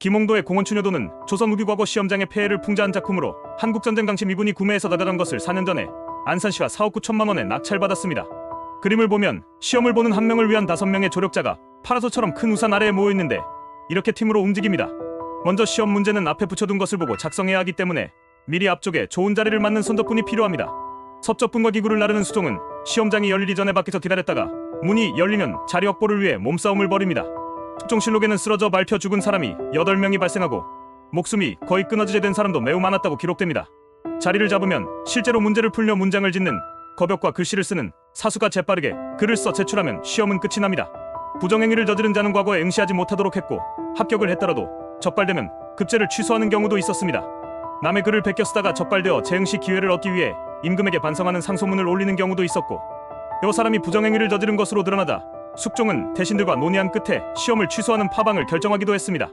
김홍도의 공원추녀도는 조선 우비과거 시험장의 폐해를 풍자한 작품으로 한국전쟁 당시 미군이 구매해서 다달한 것을 4년 전에 안산시와 4억 9천만 원에 낙찰받았습니다. 그림을 보면 시험을 보는 한 명을 위한 다섯 명의 조력자가 파라소처럼 큰 우산 아래에 모여 있는데 이렇게 팀으로 움직입니다. 먼저 시험 문제는 앞에 붙여둔 것을 보고 작성해야 하기 때문에 미리 앞쪽에 좋은 자리를 맞는 손덕분이 필요합니다. 섭접분과 기구를 나르는 수종은 시험장이 열리기 전에 밖에서 기다렸다가 문이 열리면 자리 확보를 위해 몸싸움을 벌입니다. 특종실록에는 쓰러져 밟혀 죽은 사람이 8명이 발생하고 목숨이 거의 끊어지게 된 사람도 매우 많았다고 기록됩니다. 자리를 잡으면 실제로 문제를 풀려 문장을 짓는 거벽과 글씨를 쓰는 사수가 재빠르게 글을 써 제출하면 시험은 끝이 납니다. 부정행위를 저지른 자는 과거에 응시하지 못하도록 했고 합격을 했더라도 적발되면 급제를 취소하는 경우도 있었습니다. 남의 글을 베껴 쓰다가 적발되어 재응시 기회를 얻기 위해 임금에게 반성하는 상소문을 올리는 경우도 있었고 여 사람이 부정행위를 저지른 것으로 드러나자 숙종은 대신들과 논의한 끝에 시험을 취소하는 파방을 결정하기도 했습니다.